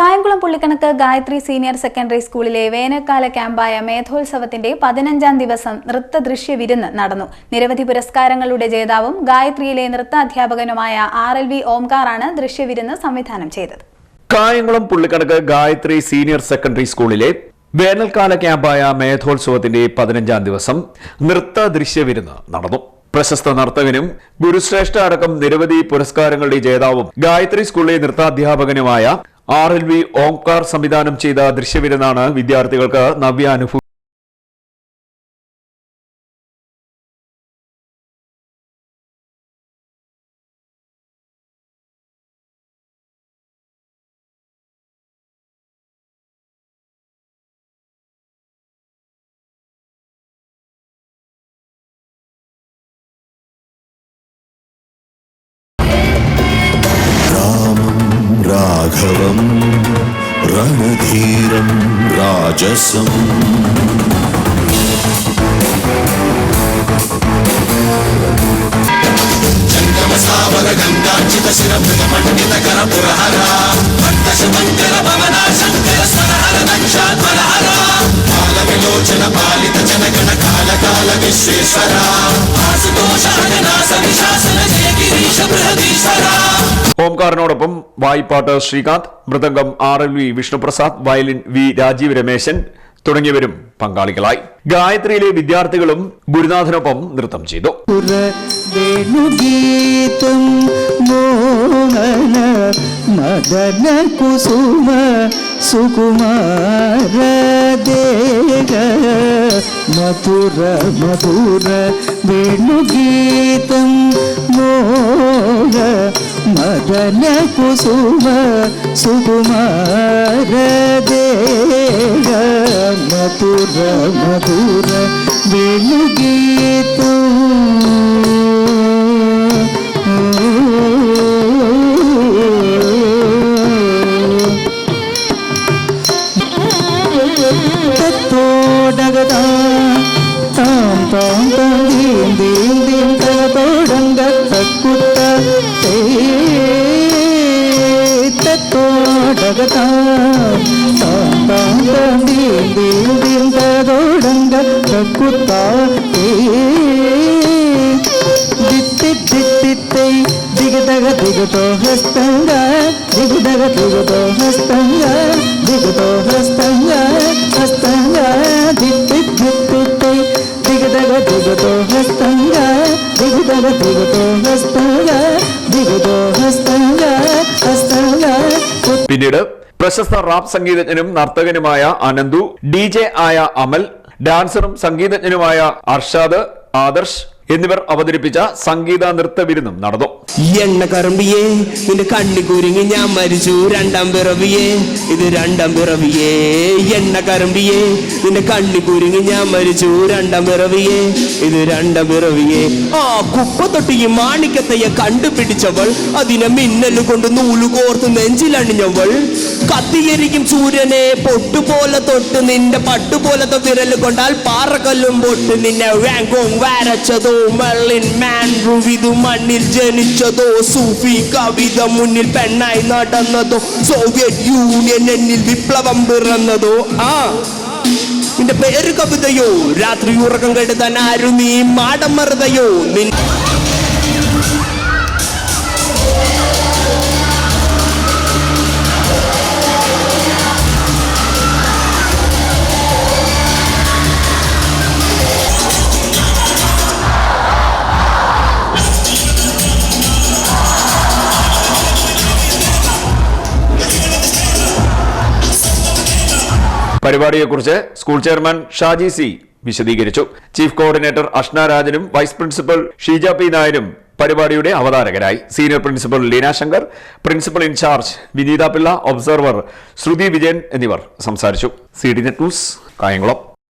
കായംകുളം പുള്ളിക്കണക്ക് Gayathri senior secondary സ്കൂളിലെ വേനൽക്കാല ക്യാമ്പായ മേധോത്സവത്തിന്റെ പതിനഞ്ചാം ദിവസം നൃത്ത ദൃശ്യ വിരുന്ന് നടന്നു. നിരവധി പുരസ്കാരങ്ങളുടെ ജേതാവും ഗായത്രിയിലെ നൃത്ത അധ്യാപകനുമായ ആർ എൽ വി ഓംകാറാണ് ദൃശ്യവിരുന്ന് സംവിധാനം ചെയ്തത്. കായംകുളം പുള്ളിക്കണക്ക് ഗായത്രി സീനിയർ സെക്കൻഡറി സ്കൂളിലെ വേനൽക്കാല ക്യാമ്പായ മേധോത്സവത്തിന്റെ പതിനഞ്ചാം ദിവസം നൃത്ത ദൃശ്യവിരുന്ന് നടന്നു. പ്രശസ്ത നർത്തകനും ഗുരുശ്രേഷ്ഠ അടക്കം നിരവധി പുരസ്കാരങ്ങളുടെ ജേതാവും ഗായത്രി സ്കൂളിലെ നൃത്താധ്യാപകനുമായ ആർ എൽ വി ഓംകാർ സംവിധാനം ചെയ്ത ദൃശ്യവിരുന്നാണ് വിദ്യാർത്ഥികൾക്ക് നവ്യാനുഭൂതി రాఘవం రణధీరం రాజసం సావర గంగార్చిత శిరభృత పండిత కర పురహర భవన శంకర స్వరహర దక్షాధ్వరహర కాల విలోచన పాలిత జనగణ కాల కాల జయ గిరీశ బృహదీశ్వరా ഓംകാറിനോടൊപ്പം വായ്പാട്ട് Sreekanth mridangam R L V Vishnuprasad violin V Rajeev Rameshan തുടങ്ങിയവരും പങ്കാളികളായി ഗായത്രിയിലെ വിദ്യാർത്ഥികളും ഗുരുനാഥനൊപ്പം നൃത്തം ചെയ്തു. വേണുഗീതം മോഹന മദന കുസുമ സുകുമാര മധുര മധുര വേണുഗീതം മോഹ മദന കുസുമ സുകുമാര మధుర మధుర వెలుగీతో తోడగతా తాం తాం తోడంగ తక్కుత താം ദീം ദീം ദീം തത്തോടങ്ക തക്കുത്ത തേ ദിത്തി ദിത്തിത്തൈ ദിഗദഗ ദിഗതോ ഹസ്തംഗ ദിഗദഗ ദിഗതോ ഹസ്തംഗ ദിഗതോ ഹസ്തംഗ ഹസ്തംഗ ദിത്തി ദിത്തിത്തൈ ദിഗദഗ ദിഗതോ ഹസ്തംഗ ദിഗദഗ ദിഗതോ ഹസ്തംഗ ദിഗതോ ഹസ്തംഗ ഹസ്തംഗ പിന്നീട് പ്രശസ്ത റാപ്പ് സംഗീതജ്ഞനും നർത്തകനുമായ അനന്തു ഡി ആയ അമൽ ഡാൻസറും സംഗീതജ്ഞനുമായ അർഷാദ് ആദർശ് എന്നിവർ അവതരിപ്പിച്ച സംഗീത നൃത്ത വിരുന്നും നടന്നു. എണ്ണ കറമ്പിയേ നിന്റെ കണ്ണി കുരുങ്ങി ഞാൻ മരിച്ചു. രണ്ടാം പിറവിയേ ഇത് രണ്ടാം പിറവിയേ. എണ്ണ കറമ്പിയേ നിന്റെ കണ്ണി കുരുങ്ങി ഞാൻ മരിച്ചു. രണ്ടാം പിറവിയേ ഇത് രണ്ടാം പിറവിയേ. ആ കുപ്പ തൊട്ട് ഈ മാണിക്കത്തയ്യ കണ്ടുപിടിച്ചവൾ അതിനെ മിന്നൽ കൊണ്ട് നൂൽ കോർത്ത് നെഞ്ചിലണിഞ്ഞവൾ. കത്തിയിരിക്കും സൂര്യനെ പൊട്ടുപോലെ തൊട്ട് നിന്റെ പട്ടുപോലത്തെ വിരൽ കൊണ്ടാൽ പാറക്കല്ലും പൊട്ട് നിന്നെ വാങ്കോങ് വരച്ചതോ. മെർലിൻ മാൻഡ്രു ഇത് മണ്ണിൽ ജനിച്ചതോ സൂഫി കവിത മുന്നിൽ പെണ്ണായി നടന്നതോ സോവിയറ്റ് യൂണിയൻ എന്നിൽ വിപ്ലവം പിറന്നതോ. ആ നിന്റെ പേര് കവിതയോ? രാത്രി ഉറക്കം കെടുത്താൻ ആരും നീ മാടം മറുതയോ? നിൻ പരിപാടിയെക്കുറിച്ച് സ്കൂൾ ചെയർമാൻ ഷാജി സി വിശദീകരിച്ചു. ചീഫ് കോർഡിനേറ്റർ അഷ്ന രാജനും വൈസ് പ്രിൻസിപ്പൽ ഷീജ പി നായരും പരിപാടിയുടെ അവതാരകരായി. Senior principal Leena Shankar principal in charge Vineetha Pillai observer Shruthi Vijayan എന്നിവർ സംസാരിച്ചു. C D net news Kayamkulam.